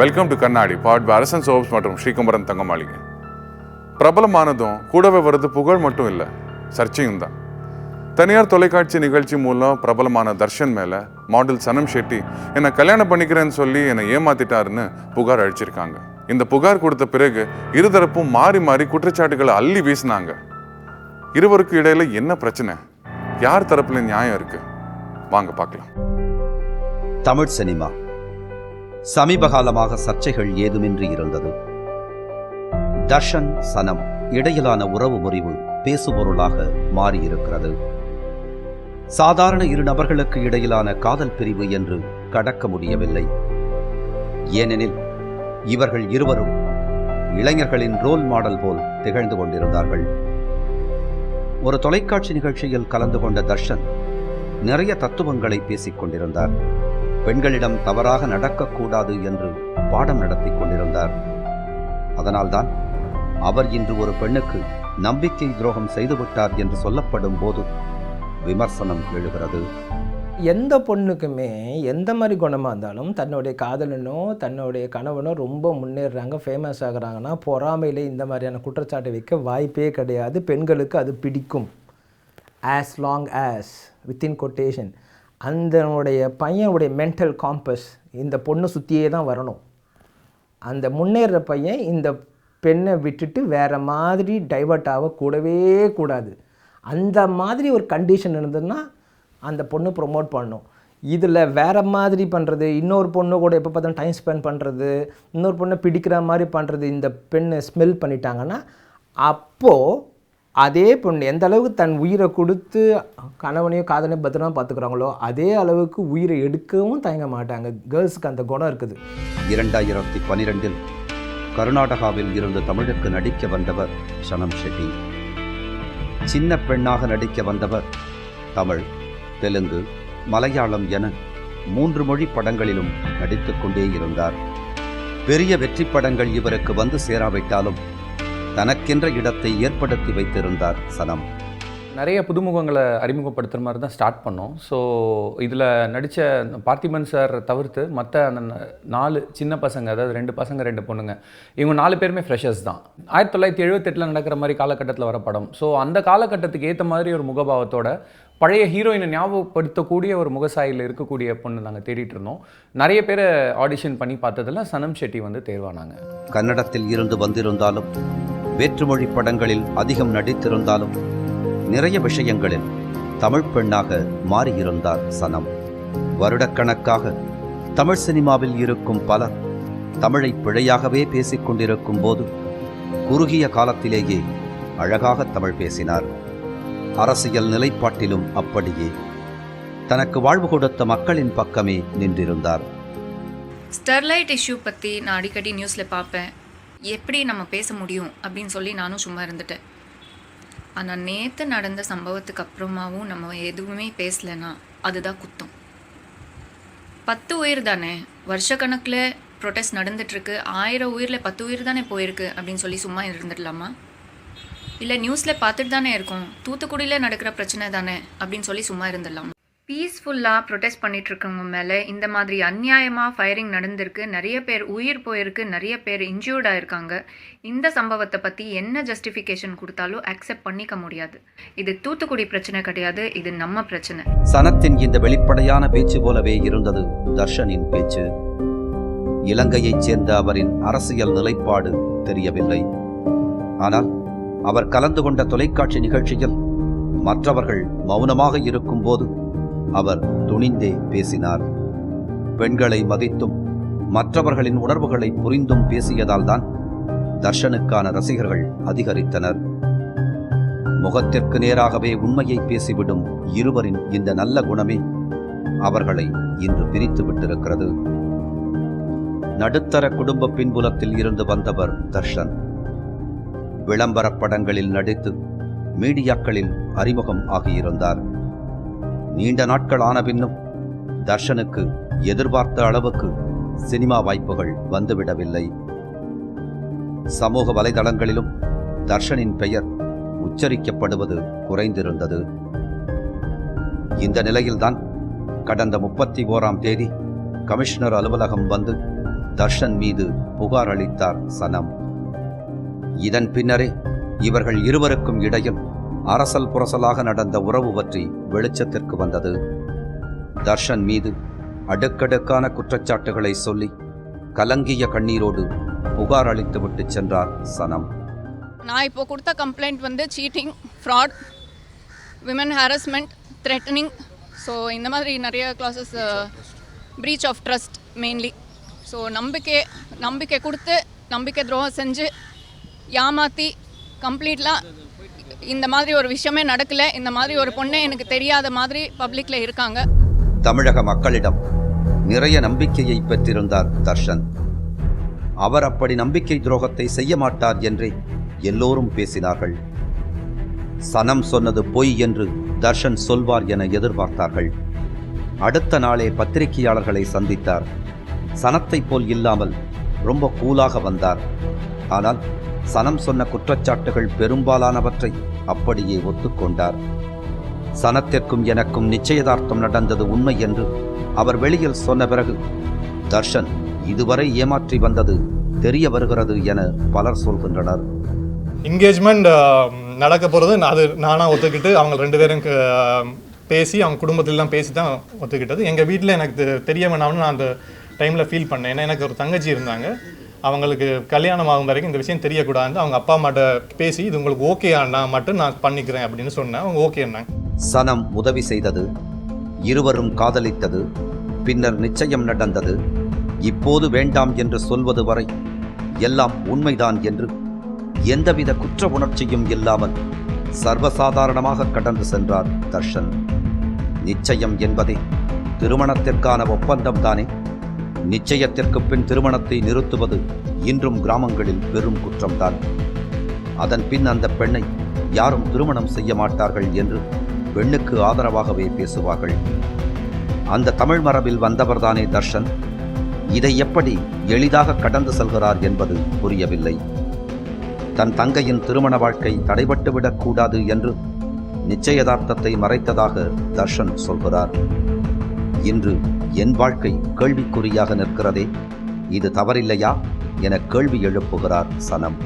Welcome to கண்ணாடி பாட் by அரசன் soaps மற்றும் ஸ்ரீகுமரன் தங்கமாளிகை பிரபலமானதும் கூடவே வர்றது புகழ் மட்டும் இல்லை சர்ச்சையும் தான். தனியார் தொலைக்காட்சி நிகழ்ச்சி மூலம் பிரபலமான தர்ஷன் மேலே மாடல் சனம் ஷெட்டி என்னை கல்யாணம் பண்ணிக்கிறேன்னு சொல்லி என்னை ஏமாத்திட்டாருன்னு புகார் அழிச்சிருக்காங்க. இந்த புகார் கொடுத்த பிறகு இருதரப்பும் மாறி மாறி குற்றச்சாட்டுகளை அள்ளி வீசினாங்க. இருவருக்கு இடையில என்ன பிரச்சனை? யார் தரப்புல நியாயம் இருக்கு? வாங்க பார்க்கலாம். தமிழ் சினிமா. சமீப காலமாக சர்ச்சைகள் ஏதுமின்றி இருந்தது. தர்ஷன் சனம் இடையிலான உறவு முறிவு பேசுபொருளாக மாறியிருக்கிறது. சாதாரண இரு நபர்களுக்கு இடையிலான காதல் பிரிவு என்று கடக்க முடியவில்லை. ஏனெனில் இவர்கள் இருவரும் இளைஞர்களின் ரோல் மாடல் போல் திகழ்ந்து கொண்டிருந்தார்கள். ஒரு தொலைக்காட்சி நிகழ்ச்சியில் கலந்து கொண்ட தர்ஷன் நிறைய தத்துவங்களை பேசிக் கொண்டிருந்தார். பெண்களிடம் தவறாக நடக்கக்கூடாது என்று பாடம் நடத்திக் கொண்டிருந்தார். அதனால்தான் அவர் இன்று ஒரு பெண்ணுக்கு நம்பிக்கை துரோகம் செய்துவிட்டார் என்று சொல்லப்படும் போது விமர்சனம் எழுகிறது. எந்த பொண்ணுக்குமே எந்த மாதிரி குணமாக இருந்தாலும் தன்னுடைய காதலனோ தன்னுடைய கணவனோ ரொம்ப முன்னேறுறாங்க ஃபேமஸ் ஆகுறாங்கன்னா பொறாமையிலே இந்த மாதிரியான குற்றச்சாட்டை வைக்க வாய்ப்பே கிடையாது. பெண்களுக்கு அது பிடிக்கும். As long as within quotation அந்தனுடைய பையனுடைய மென்டல் காம்பஸ் இந்த பொண்ணை சுற்றியே தான் வரணும். அந்த முன்னேற பையன் இந்த பெண்ணை விட்டுட்டு வேறு மாதிரி டைவர்ட் ஆக கூடவே கூடாது. அந்த மாதிரி ஒரு கண்டிஷன் இருந்ததுன்னா அந்த பொண்ணு ப்ரொமோட் பண்ணும் இதில் வேறு மாதிரி பண்ணுறது இன்னொரு பொண்ணு கூட எப்போ பார்த்தாலும் டைம் ஸ்பெண்ட் பண்ணுறது இன்னொரு பொண்ணை பிடிக்கிற மாதிரி பண்ணுறது இந்த பெண்ணை ஸ்மெல் பண்ணிட்டாங்கன்னா அப்போது அதே பொண்ணு எந்த அளவுக்கு தன் உயிரை கொடுத்து கணவனையும் காதலையோ பத்திரமா பார்த்துக்குறாங்களோ அதே அளவுக்கு உயிரை எடுக்கவும் தயங்க மாட்டாங்க. கேர்ள்ஸுக்கு அந்த குணம் இருக்குது. இரண்டாயிரத்தி பனிரெண்டில் கர்நாடகாவில் இருந்து தமிழுக்கு நடிக்க வந்தவர் சனம் ஷெட்டி. சின்ன பெண்ணாக நடிக்க வந்தவர் தமிழ் தெலுங்கு மலையாளம் என மூன்று மொழி படங்களிலும் நடித்துக்கொண்டே இருந்தார். பெரிய வெற்றி படங்கள் இவருக்கு வந்து சேராவிட்டாலும் தனக்கென்ற இடத்தை ஏற்படுத்தி வைத்திருந்தார் சனம். நிறைய புதுமுகங்களை அறிமுகப்படுத்துகிற மாதிரி தான் ஸ்டார்ட் பண்ணோம். ஸோ இதில் நடித்த பார்த்திபன் சார் தவிர்த்து மற்ற அந்த நாலு சின்ன பசங்க அதாவது ரெண்டு பசங்க ரெண்டு பொண்ணுங்க இவங்க நாலு பேருமே ஃப்ரெஷர்ஸ் தான். ஆயிரத்தி தொள்ளாயிரத்தி எழுபத்தெட்டில் நடக்கிற மாதிரி காலகட்டத்தில் வர படம். ஸோ அந்த காலகட்டத்துக்கு ஏற்ற மாதிரி ஒரு முகபாவத்தோட பழைய ஹீரோயினை ஞாபகப்படுத்தக்கூடிய ஒரு முகசாயில் இருக்கக்கூடிய பொண்ணு நாங்கள் தேடிட்டு இருந்தோம். நிறைய பேரை ஆடிஷன் பண்ணி பார்த்ததில் சனம் ஷெட்டி வந்து தேர்வானாங்க. கன்னடத்தில் இருந்து வந்திருந்தாலும் வேற்றுமொழி படங்களில் அதிகம் நடித்திருந்தாலும் நிறைய விஷயங்களில் தமிழ் பெண்ணாக மாறியிருந்தார் சனம். வருடக்கணக்காக தமிழ் சினிமாவில் இருக்கும் பலர் தமிழை பிழையாகவே பேசிக் கொண்டிருக்கும் போது குறுகிய காலத்திலேயே அழகாக தமிழ் பேசினார். அரசியல் நிலைப்பாட்டிலும் அப்படியே தனக்கு வாழ்வு கொடுத்த மக்களின் பக்கமே நின்றிருந்தார். ஸ்டெர்லைட் இஷ்யூ பற்றி நான் அடிக்கடி நியூஸில் பார்ப்பேன். எப்படி நம்ம பேச முடியும் அப்படின்னு சொல்லி நானும் சும்மா இருந்துட்டேன். ஆனால் நேற்று நடந்த சம்பவத்துக்கு அப்புறமாவும் நம்ம எதுவுமே பேசலைன்னா அதுதான் குத்தம். பத்து உயிர் தானே? வருஷக்கணக்கில் ப்ரொட்டஸ்ட் நடந்துட்டுருக்கு. ஆயிரம் உயிரில் பத்து உயிர் தானே போயிருக்கு அப்படின்னு சொல்லி சும்மா இருந்துடலாமா? இல்லை நியூஸில் பார்த்துட்டு தானே இருக்கோம். தூத்துக்குடியில் நடக்கிற பிரச்சனை தானே அப்படின்னு சொல்லி சும்மா இருந்துடலாமா? பீஸ்ஃபுல்லாக ப்ரொடெஸ்ட் பண்ணிகிட்ருக்கவங்க மேலே இந்த மாதிரி அநியாயமாக ஃபயரிங் நடந்திருக்கு. நிறைய பேர் உயிர் போயிருக்கு. நிறைய பேர் இன்ஜூர்ட் ஆயிருக்காங்க. இந்த சம்பவத்தை பற்றி என்ன ஜஸ்டிஃபிகேஷன் கொடுத்தாலும் அக்செப்ட் பண்ணிக்க முடியாது. இது தூத்துக்குடி பிரச்சனை கிடையாது. இது நம்ம பிரச்சனை. சனத்தின் இந்த வெளிப்படையான பேச்சு போலவே இருந்தது தர்ஷனின் பேச்சு. இலங்கையைச் சேர்ந்த அவரின் அரசியல் நிலைப்பாடு தெரியவில்லை. ஆனால் அவர் கலந்து கொண்ட தொலைக்காட்சி நிகழ்ச்சியில் மற்றவர்கள் மௌனமாக இருக்கும்போது அவர் துணிந்தே பேசினார். பெண்களை மதித்தும் மற்றவர்களின் உணர்வுகளை புரிந்தும் பேசியதால்தான் தர்ஷனுக்கான ரசிகர்கள் அதிகரித்தனர். முகத்திற்கு நேராகவே உண்மையை பேசிவிடும் இருவரின் இந்த நல்ல குணமே அவர்களை இன்று பிரித்து விட்டிருக்கிறது. நடுத்தர குடும்ப பின்புலத்தில் இருந்து வந்தவர் தர்ஷன். விளம்பரப் படங்களில் நடித்து மீடியாக்களில் அறிமுகம் ஆகியிருந்தார். நீண்ட நாட்கள் ஆன பின்னும் தர்ஷனுக்கு எதிர்பார்த்த அளவுக்கு சினிமா வாய்ப்புகள் வந்துவிடவில்லை. சமூக வலைதளங்களிலும் தர்ஷனின் பெயர் உச்சரிக்கப்படுவது குறைந்திருந்தது. இந்த நிலையில்தான் கடந்த முப்பத்தி ஓராம் தேதி கமிஷனர் அலுவலகம் வந்து தர்ஷன் மீது புகார் அளித்தார் சனம். இதன் பின்னரே இவர்கள் இருவருக்கும் இடையில் அரசல் புரசலாக நடந்த உறவு பற்றி வெளிச்சத்திற்கு வந்தது. தர்ஷன் மீது அடுக்கடுக்கான குற்றச்சாட்டுகளை சொல்லி கலங்கிய கண்ணீரோடு புகார் அளித்துவிட்டு சென்றார் சனம். நான் இப்போ கொடுத்த கம்ப்ளைண்ட் வந்து cheating fraud women harassment threatening so இந்த மாதிரி நிறைய classes breach of trust mainly so நம்பிக்கை நம்பிக்கை கொடுத்து நம்பிக்கை துரோகம் செஞ்சு ஏமாற்றி கம்ப்ளீட்லாம் இந்த மாதிரி ஒரு விஷயமே நடக்கல இந்த மாதிரி ஒரு பொண்ணே எனக்கு தெரியாத மாதிரி பப்ளிக்கில் இருக்காங்க. தமிழக மக்களிடம் நிறைய நம்பிக்கையை பெற்றிருந்தார் தர்ஷன். அவர் அப்படி நம்பிக்கை துரோகத்தை செய்ய மாட்டார் என்று எல்லோரும் பேசினார்கள். சனம் சொன்னது பொய் என்று தர்ஷன் சொல்வார் என எதிர்பார்த்தார்கள். அடுத்த நாளே பத்திரிகையாளர்களை சந்தித்தார். சனத்தைப் போல் இல்லாமல் ரொம்ப கூலாக வந்தார். ஆனால் சனம் சொன்ன குற்றச்சாட்டுகள் பெரும்பாலானவற்றை அப்படியே ஒத்துக்கொண்டார். சனத்திற்கும் எனக்கும் நிச்சயதார்த்தம் நடந்தது உண்மை என்று அவர் வெளியில் சொன்ன பிறகு தர்ஷன் இதுவரை ஏமாற்றி வந்தது தெரிய வருகிறது என பலர் சொல்கின்றனர். என்கேஜ்மெண்ட் நடக்க போகிறது அது நானாக ஒத்துக்கிட்டு அவங்க ரெண்டு பேரும் பேசி அவங்க குடும்பத்திலாம் பேசி தான் ஒத்துக்கிட்டது. எங்கள் வீட்டில் எனக்கு தெ- தெரிய வேணாம்னு நான் அந்த டைமில் ஃபீல் பண்ணேன். ஏன்னா எனக்கு ஒரு தங்கச்சி இருந்தாங்க. அவங்களுக்கு கல்யாணம் ஆகும் வரைக்கும் இந்த விஷயம் தெரியக்கூடாதுன்னு அவங்க அப்பா அம்மாட்ட பேசி இது உங்களுக்கு ஓகே ஆனா மட்டும் நான் பண்ணிக்கிறேன் அப்படின்னு சொன்னேன். அவங்க ஓகேன்னாங்க சனம் உதவி செய்தது இருவரும் காதலித்தது பின்னர் நிச்சயம் நடந்தது. இப்போது வேண்டாம் என்று சொல்வது வரை எல்லாம் உண்மைதான் என்று எந்தவித குற்ற உணர்ச்சியும் இல்லாமல் சர்வசாதாரணமாக கடந்து சென்றார் தர்ஷன். நிச்சயம் என்பதே திருமணத்திற்கான ஒப்பந்தம் தானே? நிச்சயத்திற்கு பின் திருமணத்தை நிறுத்துவது இன்றும் கிராமங்களில் பெரும் குற்றம்தான். அதன் பின் அந்த பெண்ணை யாரும் திருமணம் செய்ய மாட்டார்கள் என்று பெண்ணுக்கு ஆதரவாகவே பேசுவார்கள். அந்த தமிழ் மரபில் வந்தவர்தானே தர்ஷன்? இதை எப்படி எளிதாக கடந்து செல்கிறார் என்பது புரியவில்லை. தன் தங்கையின் திருமண வாழ்க்கை தடைபட்டுவிடக்கூடாது என்று நிச்சயதார்த்தத்தை மறைத்ததாக தர்ஷன் சொல்கிறார். இன்று என் வாழ்க்கை கேள்விக்குறியாக நிற்கிறதே. இது தவறில்லையா? என கேள்வி எழுப்புகிறார் சனம்.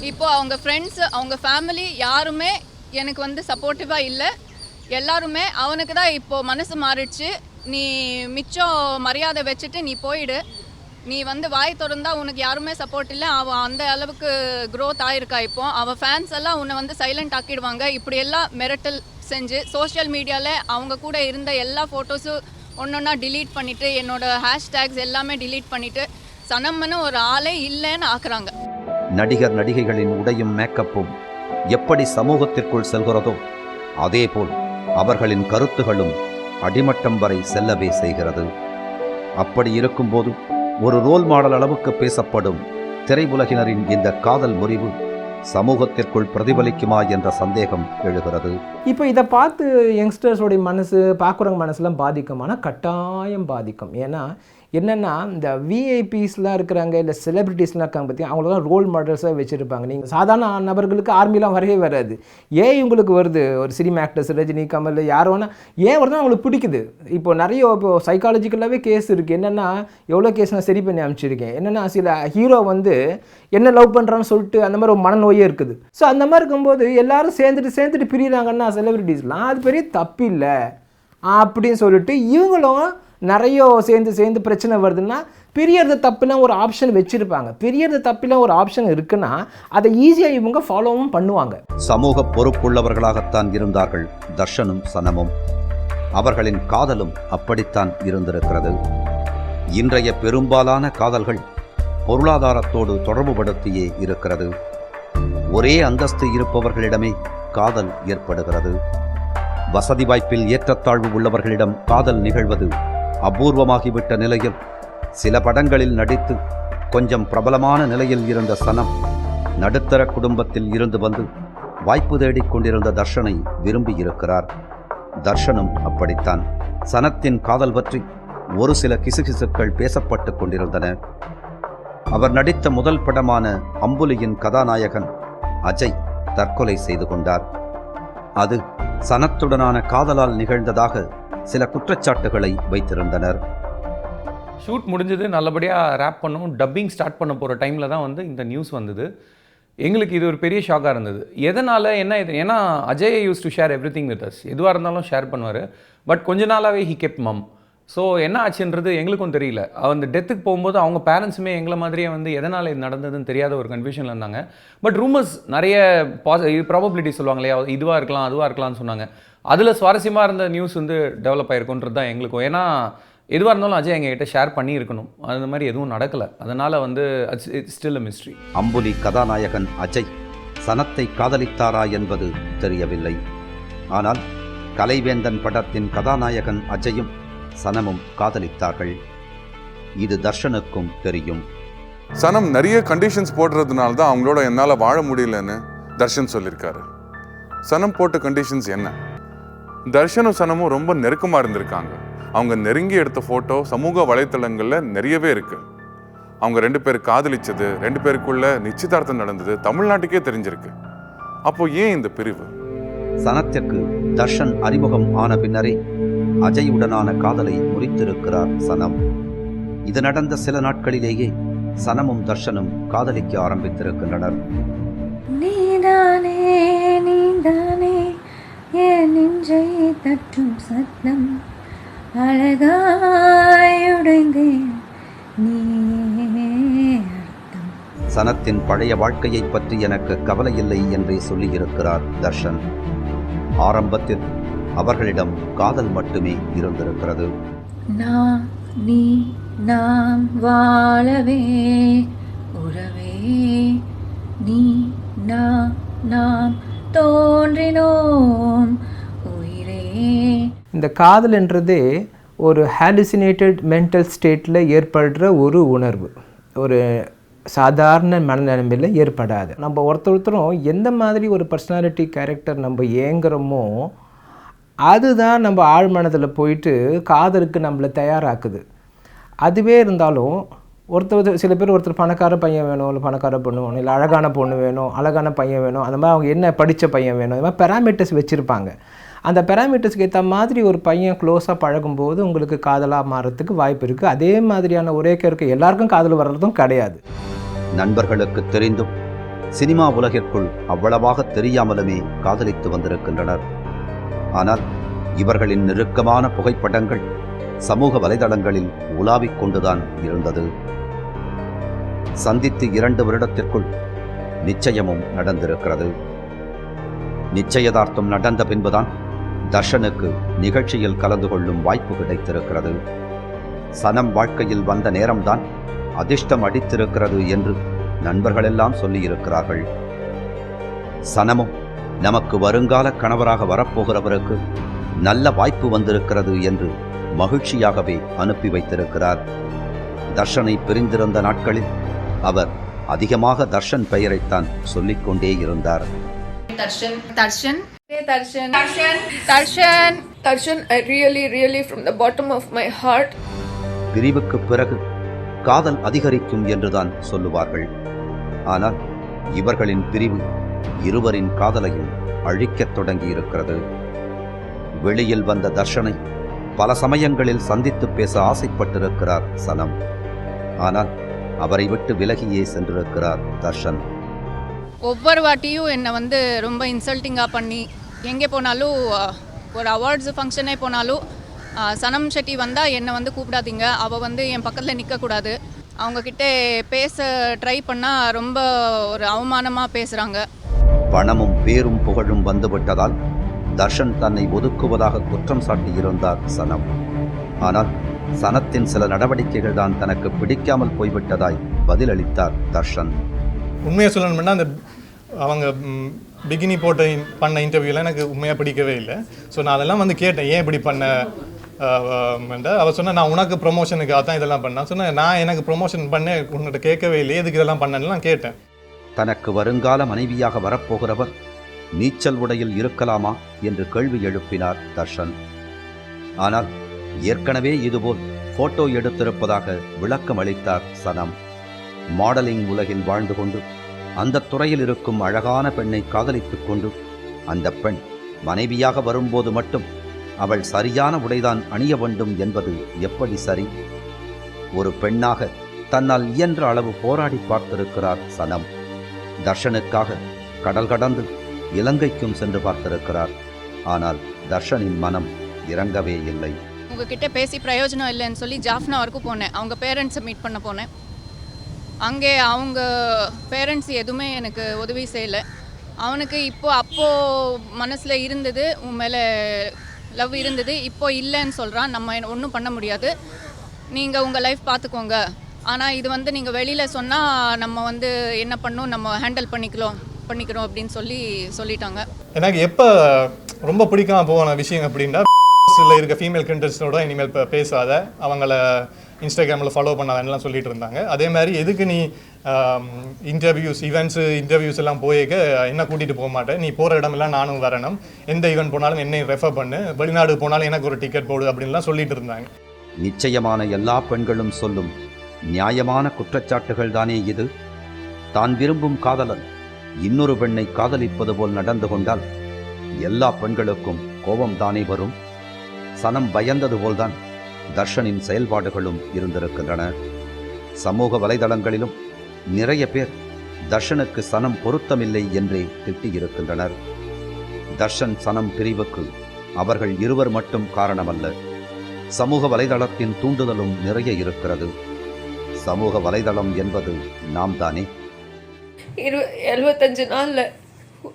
இப்போ அவங்க ஃப்ரெண்ட்ஸ் அவங்க ஃபேமிலி யாருமே எனக்கு வந்து சப்போர்ட்டிவாக இல்லை. எல்லாருமே அவனுக்கு தான் இப்போது மனசு மாறிடுச்சு. நீ மிச்சம் மரியாதை வச்சுட்டு நீ போயிடு. நீ வந்து வாய் திறந்தா உனக்கு யாருமே சப்போர்ட் இல்லை. அவன் அந்த அளவுக்கு க்ரோத் ஆகிருக்கா இப்போ. அவன் ஃபேன்ஸ் எல்லாம் உன்னை வந்து சைலண்ட் ஆக்கிடுவாங்க. இப்படி எல்லாம் மிரட்டல் செஞ்சு சோஷியல் மீடியாவில் அவங்க கூட இருந்த எல்லா ஃபோட்டோஸும் ஒன்றொன்னா டிலீட் பண்ணிவிட்டு என்னோட ஹேஷ்டேக்ஸ் எல்லாமே டிலீட் பண்ணிவிட்டு சனம்னு ஒரு ஆளே இல்லைன்னு ஆக்குறாங்க. நடிகர் நடிகைகளின் உடையும் மேக்கப்பும் எப்படி சமூகத்திற்குள் செல்கிறதோ அதேபோல் அவர்களின் கருத்துகளும் அடிமட்டம் வரை செல்லவே செய்கிறது. அப்படி இருக்கும்போது ஒரு ரோல் மாடல் அளவுக்கு பேசப்படும் திரையுலகினரின் இந்த காதல் முறிவு சமூகத்திற்குள் பிரதிபலிக்குமா என்ற சந்தேகம் எழுகிறது. இப்போ இதை பார்த்து யங்ஸ்டர்ஸோடைய மனசு பார்க்குறவங்க மனசுலாம் பாதிக்கும். ஆனால் கட்டாயம் பாதிக்கும். ஏன்னா என்னென்னா இந்த விஐபிஸ்லாம் இருக்கிறாங்க இல்லை செலிபிரிட்டிஸ்லாம் இருக்காங்க பற்றி அவங்களெல்லாம் ரோல் மாடல்ஸாக வச்சுருப்பாங்க. நீங்கள் சாதாரண நபர்களுக்கு ஆர்மிலாம் வரவே வராது. ஏன் இவங்களுக்கு வருது? ஒரு சினிமா ஆக்டர்ஸ் ரஜினி கமல் யார் வேணால் ஏன் வருதுன்னா அவங்களுக்கு பிடிக்குது. இப்போ நிறைய இப்போ சைக்காலஜிக்கலாகவே கேஸ் இருக்குது என்னென்னா எவ்வளோ கேஸ் நான் சரி பண்ணி அனுப்பிச்சிருக்கேன். என்னென்னா சில ஹீரோ வந்து என்ன லவ் பண்ணுறான்னு சொல்லிட்டு அந்த மாதிரி ஒரு மனநோயே இருக்குது. ஸோ அந்த மாதிரி இருக்கும்போது எல்லாரும் சேர்ந்துட்டு சேர்ந்துட்டு பிரியிறாங்கன்னா செலிபிரிட்டிஸ்லாம் அது பெரிய தப்பு இல்லை அப்படின்னு சொல்லிட்டு இவங்களும் நிறைய சேர்ந்து சேர்ந்து பிரச்சனை வருதுன்னா பிரியறது தப்புலாம் ஒரு ஆப்ஷன் வச்சுருப்பாங்க. பிரியறது தப்புலாம் ஒரு ஆப்ஷன் இருக்குன்னா அதை ஈஸியாக இவங்க ஃபாலோவும் பண்ணுவாங்க. சமூக பொறுப்புள்ளவர்களாகத்தான் இருந்தார்கள் தர்ஷனும் சனமும். அவர்களின் காதலும் அப்படித்தான் இருந்திருக்கிறது. இன்றைய பெரும்பாலான காதல்கள் பொருளாதாரத்தோடு தொடர்புபடுத்தியே இருக்கிறது. ஒரே அந்தஸ்து இருப்பவர்களிடமே காதல் ஏற்படுகிறது. வசதி வாய்ப்பில் ஏற்றத்தாழ்வு உள்ளவர்களிடம் காதல் நிகழ்வது அபூர்வமாகிவிட்ட நிலையில் சில படங்களில் நடித்து கொஞ்சம் பிரபலமான நிலையில் இருந்த சனம் நடுத்தர குடும்பத்தில் இருந்து வந்து வாய்ப்பு தேடிக் கொண்டிருந்த தர்ஷனை விரும்பியிருக்கிறார் தர்ஷனும் அப்படித்தான். சனத்தின் காதல் பற்றி ஒரு சில கிசுகிசுக்கள் பேசப்பட்டு கொண்டிருந்தன. அவர் நடித்த முதல் படமான அம்புலியின் கதாநாயகன் அஜய் தற்கொலை செய்து கொண்டார். அது சனத்துடனான காதலால் நிகழ்ந்ததாக சில குற்றச்சாட்டுகளை வைத்திருந்தனர். ஷூட் முடிஞ்சது நல்லபடியாக ரேப் பண்ணும் டப்பிங் ஸ்டார்ட் பண்ண போகிற டைமில் தான் வந்து இந்த நியூஸ் வந்தது. எங்களுக்கு இது ஒரு பெரிய ஷாக்காக இருந்தது. எதனால் என்ன இது? ஏன்னா Ajay used to share everything with us எதுவாக இருந்தாலும் ஷேர் பண்ணுவார். பட் கொஞ்ச நாளாகவே ஹி கெப் மம் ஸோ என்ன ஆச்சுன்றது எங்களுக்கும் தெரியல. அந்த டெத்துக்கு போகும்போது அவங்க பேரண்ட்ஸுமே எங்களை மாதிரியே வந்து எதனால் இது நடந்ததுன்னு தெரியாத ஒரு கன்ஃபியூஷனில் இருந்தாங்க. பட் ரூமர்ஸ் நிறைய பாசி ப்ராபபிலிட்டி சொல்லுவாங்க இல்லையா? இதுவாக இருக்கலாம் அதுவாக இருக்கலாம்னு சொன்னாங்க. அதில் சுவாரஸ்யமாக இருந்த நியூஸ் வந்து டெவலப் ஆயிருக்குன்றது தான் எங்களுக்கும். ஏன்னா எதுவாக இருந்தாலும் அஜய் எங்ககிட்ட ஷேர் பண்ணியிருக்கணும். அந்த மாதிரி எதுவும் நடக்கலை. அதனால் வந்து it's still a mystery Ambuli கதாநாயகன் அஜய் சனத்தை காதலித்தாரா என்பது தெரியவில்லை. ஆனால் கலைவேந்தன் படத்தின் கதாநாயகன் அஜயும் சனமும் காதலித்தார்கள். இது தர்ஷனுக்கும் தெரியும். சனம் நிறைய கண்டிஷன்ஸ் போடுறதுனால தான் அவங்களோட என்னால் வாழ முடியலன்னு தர்ஷன் சொல்லியிருக்காரு சனம் போட்ட கண்டிஷன்ஸ் என்ன? தர்ஷனும் சனமும் ரொம்ப நெருக்கமாக இருந்திருக்காங்க. அவங்க நெருங்கி எடுத்த ஃபோட்டோ சமூக வலைத்தளங்களில் நிறையவே இருக்கு. அவங்க ரெண்டு பேர் காதலிச்சது ரெண்டு பேருக்குள்ள நிச்சயதார்த்தம் நடந்தது தமிழ்நாட்டுக்கே தெரிஞ்சிருக்கு. அப்போ ஏன் இந்த பிரிவு? சனத்திற்கு தர்ஷன் அறிமுகம் ஆன பின்னரே அஜயுடனான காதலை முறித்திருக்கிறார் சனம். இது நடந்த சில நாட்களிலேயே சனமும் தர்ஷனும் காதலிக்க ஆரம்பித்திருக்கின்றனர். நீதானே நீதானே என் நெஞ்சை தட்டும் சத்தம் அழகாயுடைந்தேன் சனத்தின் பழைய வாழ்க்கையைப் பற்றி எனக்கு கவலை இல்லை என்றே சொல்லியிருக்கிறார் தர்ஷன். ஆரம்பத்தில் அவர்களிடம் காதல் மட்டுமே இருந்திருக்கிறது. நான் நீ நாம் வாழவே உறவே. நீ நான் நாம் தோன்றினோம் உயிரே. இந்த காதல்ன்றதே ஒரு ஹாலுசினேட்டட் மென்டல் ஸ்டேட்டில் ஏற்படுற ஒரு உணர்வு. ஒரு சாதாரண மனநிலைமையில் ஏற்படாது. நம்ம ஒருத்தர் ஒருத்தரும் எந்த மாதிரி ஒரு பர்சனாலிட்டி கேரக்டர் நம்ம ஏங்குறோமோ அதுதான் நம்ம ஆழ்மனதில் போயிட்டு காதலுக்கு நம்மளை தயாராக்குது. அதுவே இருந்தாலும் ஒருத்தர் சில பேர் ஒருத்தர் பணக்கார பையன் வேணும் இல்லை பணக்கார பொண்ணு வேணும் இல்லை அழகான பொண்ணு வேணும் அழகான பையன் வேணும் அந்த மாதிரி அவங்க என்ன படித்த பையன் வேணும் அது மாதிரி பெராமீட்டர்ஸ் வச்சுருப்பாங்க. அந்த பெராமீட்டர்ஸ்க்கு ஏற்ற மாதிரி ஒரு பையன் க்ளோஸாக பழகும்போது உங்களுக்கு காதலாக மாறத்துக்கு வாய்ப்பு இருக்குது அதே மாதிரியான ஒரே கருக்கு எல்லாருக்கும் காதல் வர்றதும் கிடையாது. நண்பர்களுக்கு தெரிந்தும் சினிமா உலகிற்குள் அவ்வளவாக தெரியாமலுமே காதலித்து வந்திருக்கின்றனர். ஆனால் இவர்களின் நெருக்கமான புகைப்படங்கள் சமூக வலைதளங்களில் உலாவிக் கொண்டுதான் இருந்தது. சந்தித்து இரண்டு வருடத்திற்குள் நிச்சயமும் நடந்திருக்கிறது. நிச்சயதார்த்தம் நடந்த பின்புதான் தர்ஷனுக்கு நிகழ்ச்சியில் கலந்து கொள்ளும் வாய்ப்பு கிடைத்திருக்கிறது. சனம் வாழ்க்கையில் வந்த நேரம்தான் அதிர்ஷ்டம் அடித்திருக்கிறது என்று நண்பர்களெல்லாம் சொல்லியிருக்கிறார்கள். சனமும் நமக்கு வருங்கால கணவராக வரப்போகிறவருக்கு நல்ல வாய்ப்பு வந்திருக்கிறது என்று மகிழ்ச்சியாகவே அனுப்பி வைத்திருக்கிறார். தர்ஷனை பிரிந்திருந்த நாட்களில் அவர் அதிகமாக தர்ஷன் பெயரைத்தான் சொல்லிக்கொண்டே இருந்தார். Darshan. Darshan. Darshan. Darshan. Darshan. Darshan I really really from the bottom of my heart பிரிவுக்கு பிறகு காதல் அதிகரிக்கும் என்றுதான் சொல்லுவார்கள். ஆனால் இவர்களின் பிரிவு இருவரின் காதலையும் அழிக்கத் தொடங்கியிருக்கிறது. வெளியில் வந்த தர்ஷனை பல சமயங்களில் சந்தித்து பேச ஆசைப்பட்டிருக்கிறார் சனம். ஆனால் அவரை விட்டு விலகியே சென்றிருக்கிறார் தர்ஷன். ஒவ்வொரு வாட்டியும் என்னை வந்து ரொம்ப இன்சல்ட்டிங்காக பண்ணி எங்கே போனாலும் ஒரு அவார்ட்ஸ் ஃபங்க்ஷனே போனாலும் சனம் ஷெட்டி வந்தால் என்னை வந்து கூப்பிடாதீங்க. அவள் வந்து என் பக்கத்தில் நிற்கக்கூடாது அவங்கக்கிட்ட பேச ட்ரை பண்ணால் ரொம்ப ஒரு அவமானமாக பேசுகிறாங்க பணமும் பேரும் புகழும் வந்துவிட்டதால் தர்ஷன் தன்னை ஒதுக்குவதாக குற்றம் சாட்டியிருந்தார் சனம். ஆனால் சனத்தின் சில நடவடிக்கைகள் தான் தனக்கு பிடிக்காமல் போய்விட்டதாய் பதிலளித்தார் தர்ஷன். உண்மையை சொல்லணும்னா அந்த அவங்க பிகினி போட்ட இன்- பண்ண இன்டர்வியூலாம் எனக்கு உண்மையாக பிடிக்கவே இல்லை. ஸோ நான் அதெல்லாம் வந்து கேட்டேன் ஏன் இப்படி பண்ண? அவள் சொன்ன நான் உனக்கு ப்ரொமோஷனுக்காக தான் இதெல்லாம் பண்ணேன். சொன்னேன் நான் எனக்கு ப்ரொமோஷன் பண்ண உன்கிட்ட கேட்கவே இல்லை. எதுக்கு இதெல்லாம் பண்ணேன்னு? நான் கேட்டேன். தனக்கு வருங்கால மனைவியாக வரப்போகிறவர் நீச்சல் உடையில் இருக்கலாமா என்று கேள்வி எழுப்பினார் தர்ஷன். ஆனால் ஏற்கனவே இதுபோல் போட்டோ எடுத்திருப்பதாக விளக்கம் அளித்தார் சனம். மாடலிங் உலகில் வாழ்ந்து கொண்டு அந்த துறையில் இருக்கும் அழகான பெண்ணை காதலித்துக் கொண்டு அந்த பெண் மனைவியாக வரும்போது மட்டும் அவள் சரியான உடைதான் அணிய வேண்டும் என்பது எப்படி சரி? ஒரு பெண்ணாக தன்னால் இயன்ற அளவு போராடி பார்த்திருக்கிறார் சனம். தர்ஷனுக்காக கடல் கடந்து இலங்கைக்கும் சென்று பார்த்திருக்கிறார். ஆனால் தர்ஷனின் மனம் இறங்கவே இல்லை. உங்ககிட்ட பேசி பிரயோஜனம் இல்லைன்னு சொல்லி ஜாஃப்னா வரைக்கும் போனேன். அவங்க பேரண்ட்ஸை மீட் பண்ண போனேன். அங்கே அவங்க பேரண்ட்ஸ் எதுவுமே எனக்கு உதவி செய்யலை. அவனுக்கு இப்போ அப்போது மனசில் இருந்தது உன் மேலே லவ் இருந்தது இப்போ இல்லைன்னு சொல்கிறான் நம்ம ஒன்றும் பண்ண முடியாது. நீங்கள் உங்கள் லைஃப் பார்த்துக்கோங்க. ஆனால் இது வந்து நீங்கள் வெளியில் சொன்னால் நம்ம வந்து என்ன பண்ணணும் நம்ம ஹேண்டில் பண்ணிக்கலாம் பண்ணிக்கிறோம் அப்படின்னு சொல்லி சொல்லிட்டாங்க. எனக்கு எப்போ ரொம்ப பிடிக்காம போன விஷயம் அப்படின்னா இருக்க ஃபீமேல் கண்டஸ்டோட இனிமேல் பே- பேசாத அவங்கள இன்ஸ்டாகிராமில் ஃபாலோ பண்ணாதன்னுலாம் சொல்லிட்டு இருந்தாங்க. அதே மாதிரி எதுக்கு நீ இன்டர்வியூஸ் ஈவெண்ட்ஸு இன்டர்வியூஸ் எல்லாம் போயிருக்க என்ன கூட்டிகிட்டு போக மாட்டேன் நீ போகிற இடமெல்லாம் நானும் வரணும். எந்த ஈவெண்ட் போனாலும் என்னை ரெஃபர் பண்ணு. வெளிநாடு போனாலும் எனக்கு ஒரு டிக்கெட் போடு அப்படின்லாம் சொல்லிட்டு இருந்தாங்க. நிச்சயமான எல்லா பெண்களும் சொல்லும் நியாயமான குற்றச்சாட்டுகள் தானே இது? தான் விரும்பும் காதலன் இன்னொரு பெண்ணை காதலிப்பது போல் நடந்து கொண்டால் எல்லா பெண்களுக்கும் கோபம் தானே வரும்? சனம் பயந்தது போல்தான் தர்ஷனின் செயல்பாடுகளும் இருந்திருக்கின்றன. சமூக வலைதளங்களிலும் நிறைய பேர் தர்ஷனுக்கு சனம் பொருத்தமில்லை என்றே திட்டியிருக்கின்றனர். தர்ஷன் சனம் பிரிவுக்கு அவர்கள் இருவர் மட்டும் காரணமல்ல. சமூக வலைதளத்தின் தூண்டுதலும் நிறைய இருக்கிறது. சமூக வலைதளம் என்பது நாம் தானே இரு எழுபத்தஞ்சு நாளில்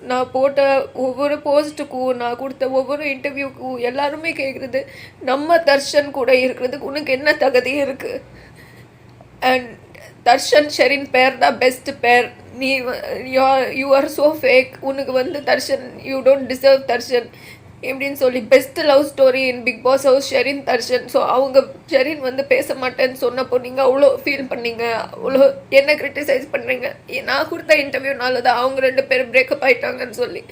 நான் போட்ட ஒவ்வொரு போஸ்ட்டுக்கும் நான் கொடுத்த ஒவ்வொரு இன்டர்வியூக்கும் எல்லாருமே கேட்குறது நம்ம தர்ஷன் கூட இருக்கிறதுக்கு உனக்கு என்ன தகுதி இருக்குது அண்ட் தர்ஷன் ஷெரின் பேர் தான் பெஸ்ட் பேர். நீ யூ ஆர் ஸோ ஃபேக் உனக்கு வந்து Darshan you don't deserve Darshan. இப்படின்னு சொல்லி best love story in Bigg Boss house Sherin Darshan. So அவங்க ஷெரின் வந்து பேச மாட்டேன்னு சொன்னப்போ நீங்கள் அவ்வளோ ஃபீல் பண்ணீங்க. அவ்வளோ என்ன கிரிட்டிசைஸ் பண்ணுறீங்க நான் கொடுத்த இன்டர்வியூனால தான் அவங்க ரெண்டு பேரும் பிரேக்கப் ஆயிட்டாங்கன்னு சொல்லி.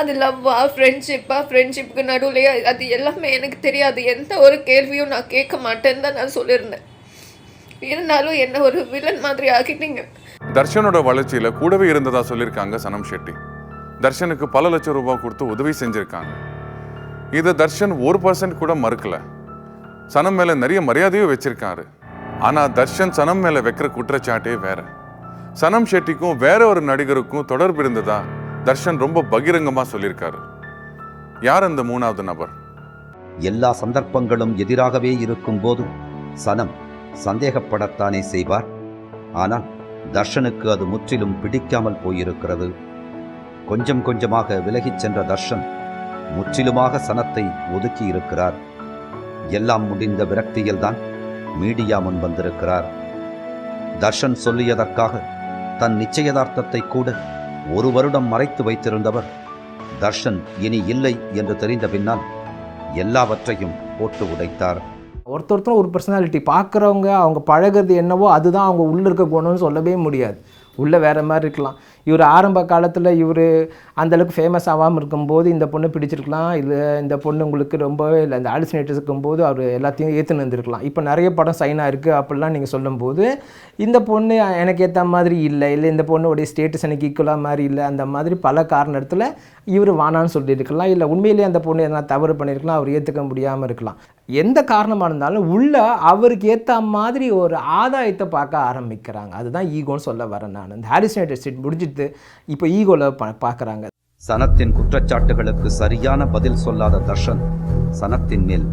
அது லவ்வா ஃப்ரெண்ட்ஷிப்பா ஃப்ரெண்ட்ஷிப்புக்கு நடுவுலையே அது எல்லாமே எனக்கு தெரியாது. எந்த ஒரு கேள்வியும் நான் கேட்க மாட்டேன்னு தான் நான் சொல்லியிருந்தேன். இருந்தாலும் என்ன ஒரு வில்லன் மாதிரி ஆக்கிட்டீங்க. தர்ஷனோட வளர்ச்சியில கூடவே இருந்ததா சொல்லியிருக்காங்க சனம் ஷெட்டி. தர்ஷனுக்கு பல லட்சம் ரூபாய் கொடுத்து உதவி செஞ்சிருக்காங்க. இதை தர்ஷன் ஒரு பர்சன்ட் கூட மறுக்கல. சனம் மேலே நிறைய மரியாதையும் வச்சிருக்காரு. ஆனால் தர்ஷன் சனம் மேலே வைக்கிற குற்றச்சாட்டே வேற. சனம் ஷெட்டிக்கும் வேற ஒரு நடிகருக்கும் தொடர்பு இருந்ததா தர்ஷன் ரொம்ப பகிரங்கமாக சொல்லியிருக்காரு. யார் அந்த மூணாவது நபர்? எல்லா சந்தர்ப்பங்களும் எதிராகவே இருக்கும் போதும் சனம் சந்தேகப்படத்தானே செய்வார். ஆனால் தர்ஷனுக்கு அது முற்றிலும் பிடிக்காமல் போயிருக்கிறது. கொஞ்சம் கொஞ்சமாக விலகிச் சென்ற தர்ஷன் முற்றிலுமாக சனத்தை ஒதுக்கி இருக்கிறார் எல்லாம் முடிந்த விரக்தியில்தான் மீடியா முன் வந்திருக்கிறார். தர்ஷன் சொல்லியதற்காக தன் நிச்சயதார்த்தத்தை கூட ஒரு வருடம் மறைத்து வைத்திருந்தவர் தர்ஷன் இனி இல்லை என்று தெரிந்த பின்னால் எல்லாவற்றையும் போட்டு உடைத்தார். ஒருத்தொருத்தரும் ஒரு பர்சனாலிட்டி பார்க்குறவங்க அவங்க பழகுறது என்னவோ அதுதான் அவங்க உள்ளே இருக்க குணம்னு சொல்லவே முடியாது. உள்ளே வேறு மாதிரி இருக்கலாம். இவர் ஆரம்ப காலத்தில் இவர் அந்தளவுக்கு ஃபேமஸ் ஆகாமல் இருக்கும்போது இந்த பொண்ணு பிடிச்சிருக்கலாம். இல்லை இந்த பொண்ணு உங்களுக்கு ரொம்பவே இல்லை இந்த ஆலிசினேட்டர்ஸ் இருக்கும்போது அவர் எல்லாத்தையும் ஏற்றுன்னு வந்திருக்கலாம் இப்போ நிறைய படம் சைன் ஆயிருக்கு அப்படிலாம் நீங்கள் சொல்லும்போது இந்த பொண்ணு எனக்கு ஏற்ற மாதிரி இல்லை இல்லை இந்த பொண்ணுடைய ஸ்டேட்டஸ் எனக்கு ஈக்குவலாக மாதிரி இல்லை அந்த மாதிரி பல காரணத்தில் இவர் வானான்னு சொல்லியிருக்கலாம். இல்லை உண்மையிலேயே அந்த பொண்ணு எதனா தவறு பண்ணியிருக்கலாம் அவர் ஏற்றுக்க முடியாமல் இருக்கலாம். எந்த காரணமாக இருந்தாலும் உள்ள அவருக்கு ஏற்ற மாதிரி ஒரு ஆதாயத்தை பார்க்க ஆரம்பிக்கிறாங்க. அதுதான் ஈகோன்னு சொல்ல வரேன் நான். இந்த ஹாரிசினேட்டர் முடிஞ்சு முடிஞ்சிட்டு இப்போ ஈகோவில் பா பார்க்குறாங்க சனத்தின் குற்றச்சாட்டுகளுக்கு சரியான பதில் சொல்லாத தர்ஷன் சனத்தின் மேல்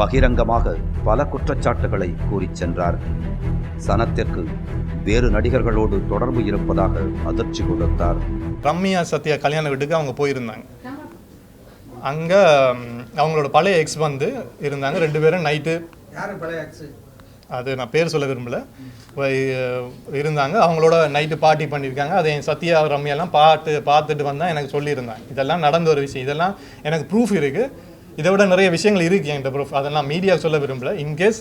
பகிரங்கமாக பல குற்றச்சாட்டுகளை கூறிச் சென்றார். சனத்திற்கு வேறு நடிகர்களோடு தொடர்பு இருப்பதாக அதிர்ச்சி கொடுத்தார் ரம்யா சத்யா கல்யாண வீட்டுக்கு அவங்க போயிருந்தாங்க. அங்கே அவங்களோட பழைய எக்ஸ் வந்து இருந்தாங்க. ரெண்டு பேரும் நைட்டு அது நான் பேர் சொல்ல விரும்பல. இருந்தாங்க. அவங்களோட நைட்டு பார்ட்டி பண்ணியிருக்காங்க. அதை என் சத்யா ரம்யாலாம் பார்த்து பார்த்துட்டு வந்தால் எனக்கு சொல்லியிருந்தாங்க. இதெல்லாம் நடந்த ஒரு விஷயம். இதெல்லாம் எனக்கு ப்ரூஃப் இருக்குது இதை விட நிறைய விஷயங்கள் இருக்குது என்கிட்ட ப்ரூஃப் அதெல்லாம் மீடியா சொல்ல விரும்பல. இன்கேஸ்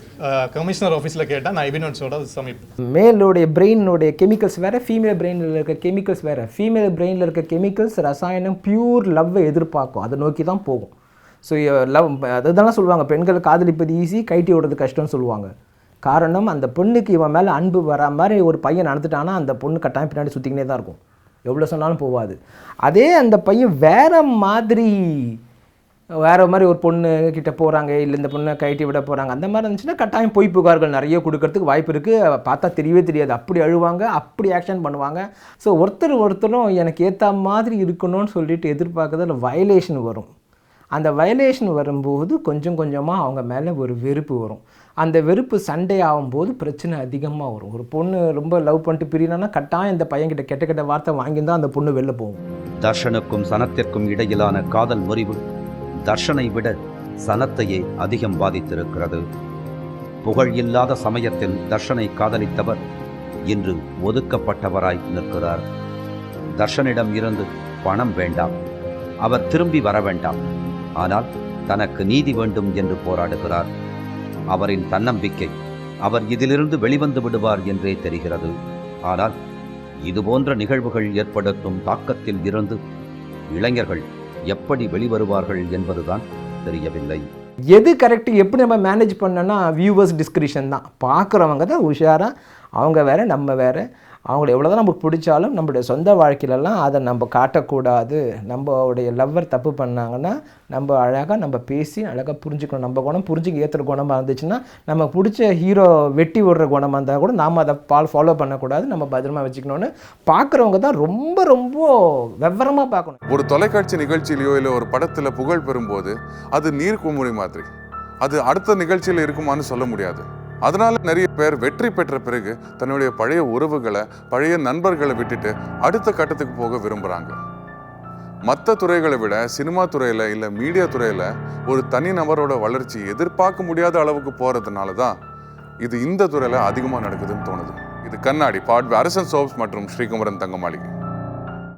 கமிஷனர் ஆஃபீஸில் கேட்டால் நான் எவிடன்ஸோட சமைப்பேன். மேலுடைய பிரெயினுடைய கெமிக்கல்ஸ் வேறு ஃபீமேல் பிரெயினில் இருக்க கெமிக்கல்ஸ் வேறு. ஃபீமேல் பிரெயினில் இருக்க கெமிக்கல்ஸ் ரசாயனம் பியூர் லவ்வை எதிர்பார்க்கும். அதை நோக்கி தான் போகும். ஸோ லவ் அதுதான் சொல்லுவாங்க. பெண்கள் காதலிப்பது ஈஸி கைட்டி விடுறது கஷ்டம்னு சொல்லுவாங்க. காரணம் அந்த பொண்ணுக்கு இவன் மேலே அன்பு வரா மாதிரி ஒரு பையன் நடந்துட்டானா அந்த பொண்ணு கட்டாயம் பின்னாடி சுற்றிக்கினே தான் இருக்கும். எவ்வளோ சொன்னாலும் போகாது அதே அந்த பையன் வேற மாதிரி வேறு மாதிரி ஒரு பொண்ணு கிட்ட போகிறாங்க இல்லை இந்த பொண்ணை கைட்டி விட போகிறாங்க அந்த மாதிரி இருந்துச்சுன்னா கட்டாயம் பொய் புகார்கள் நிறைய கொடுக்கறதுக்கு வாய்ப்பு இருக்குது பார்த்தா தெரியவே தெரியாது. அப்படி அழுவாங்க அப்படி ஆக்ஷன் பண்ணுவாங்க. ஸோ ஒருத்தர் ஒருத்தரும் எனக்கு ஏற்ற மாதிரி இருக்கணும்னு சொல்லிட்டு எதிர்பார்க்கறதுல வயலேஷன் வரும். அந்த வயலேஷன் வரும்போது கொஞ்சம் கொஞ்சமாக அவங்க மேலே ஒரு வெறுப்பு வரும். அந்த வெறுப்பு சண்டை ஆகும்போது பிரச்சனை அதிகமாக வரும். ஒரு பொண்ணு ரொம்ப லவ் பண்ணிட்டு பிரியனா கட்டாயம் இந்த பையன்கிட்ட கெட்ட கெட்ட வார்த்தை வாங்கியிருந்தால் அந்த பொண்ணு வெளில போகும். தர்ஷனுக்கும் சனத்திற்கும் இடையிலான காதல் முறிவு தர்ஷனை விட சனத்தையே அதிகம் பாதித்திருக்கிறது. புகழ் இல்லாத சமயத்தில் தர்ஷனை காதலித்தவர் இன்று ஒதுக்கப்பட்டவராய் நிற்கிறார். தர்ஷனிடம் இருந்து பணம் வேண்டாம். அவர் திரும்பி வர வேண்டாம். ஆனால் தனக்கு நீதி வேண்டும் என்று போராடுகிறார். அவரின் தன்னம்பிக்கை அவர் இதிலிருந்து வெளிவந்து விடுவார் என்றே தெரிகிறது. ஆனால் இதுபோன்ற நிகழ்வுகள் ஏற்படுத்தும் தாக்கத்தில் இருந்து இளைஞர்கள் எப்படி வெளிவருவார்கள் என்பதுதான் தெரியவில்லை. எது கரெக்ட் எப்படி நம்ம மேனேஜ் பண்ணோன்னா வியூவர்ஸ் டிஸ்கிரிப்ஷன் தான். பார்க்குறவங்க தான் உஷாராக அவங்க வேற நம்ம வேற. அவங்கள எவ்வளோதான் நமக்கு பிடிச்சாலும் நம்மளுடைய சொந்த வாழ்க்கையிலலாம் அதை நம்ம காட்டக்கூடாது. நம்மளுடைய லவ்வர் தப்பு பண்ணாங்கன்னா நம்ம அழகாக நம்ம பேசி அழகாக புரிஞ்சுக்கணும். நம்ம குணம் புரிஞ்சுக்க ஏற்றுற குணமாக இருந்துச்சுன்னா நம்ம பிடிச்ச ஹீரோ வெட்டி விடுற குணமாக இருந்தால் கூட நாம் அதை பால் ஃபாலோ பண்ணக்கூடாது. நம்ம பத்திரமா வச்சுக்கணும்னு பார்க்குறவங்க தான் ரொம்ப ரொம்ப விவரமாக பார்க்கணும். ஒரு தொலைக்காட்சி நிகழ்ச்சியிலையோ இல்லை ஒரு படத்தில் புகழ் பெறும்போது அது நீர் குமுறி மாதிரி. அது அடுத்த நிகழ்ச்சியில் இருக்குமான்னு சொல்ல முடியாது. அதனால நிறைய பேர் வெற்றி பெற்ற பிறகு தன்னுடைய பழைய உறவுகளை பழைய நண்பர்களை விட்டுட்டு அடுத்த கட்டத்துக்கு போக விரும்புகிறாங்க மற்ற துறைகளை விட சினிமா துறையில் இல்லை மீடியா துறையில் ஒரு தனி நபரோட வளர்ச்சி எதிர்பார்க்க முடியாத அளவுக்கு போகிறதுனால தான் இது இந்த துறையில் அதிகமாக நடக்குதுன்னு தோணுது. இது கண்ணாடி பாட் அரசன் சோப்ஸ் மற்றும் ஸ்ரீகுமரன் தங்கமாளிகை.